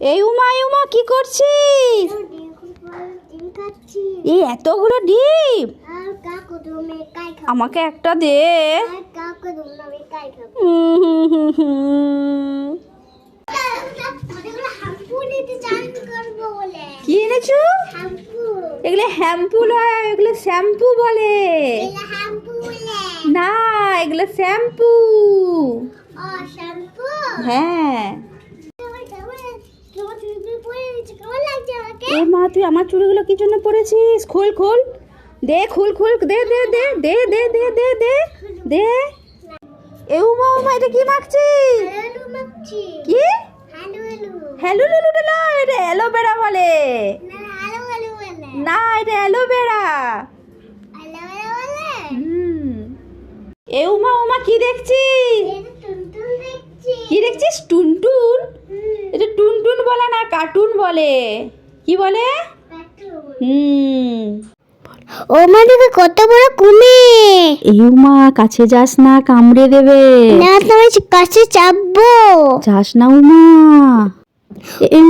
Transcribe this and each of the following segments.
এই উমা এই উমা কি করছিস? এই এতগুলো ডিম? আমাকে একটা দে। কি এনেছো? এগুলো হ্যাম্পু নয় এগুলো শ্যাম্পু বলে। না এগুলো শ্যাম্পু? হ্যাঁ। আমাকে এ মা তুই আমার চুড়িগুলো কি জন্য পরেছিস? খোল খোল। দে খুল খুল। দে দে দে দে দে দে দে দে দে। এ উমা উমা এটা কি মাখছিস কি? হ্যালো লুলু ডেলো এটা অ্যালোভেরা বলে। না এটা অ্যালোভেরা। এ উমা উমা কি দেখছিস দেখছি। কি দেখছিস? টুনটুন? এটা টুনটুন বলে না কার্টুন বলে। কি বলে? ও মা কত বড় কুমির। ইউ মা কাছে যাস না কামড়ে দেবে। না তোমার কাছে চাপবো। যাস না উমা এ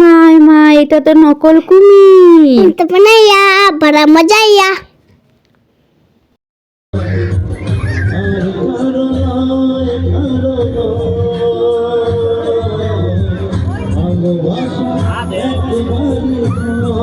মা এটা তো নকল কুমির। তো ইয়া বড় মজা ইয়া no.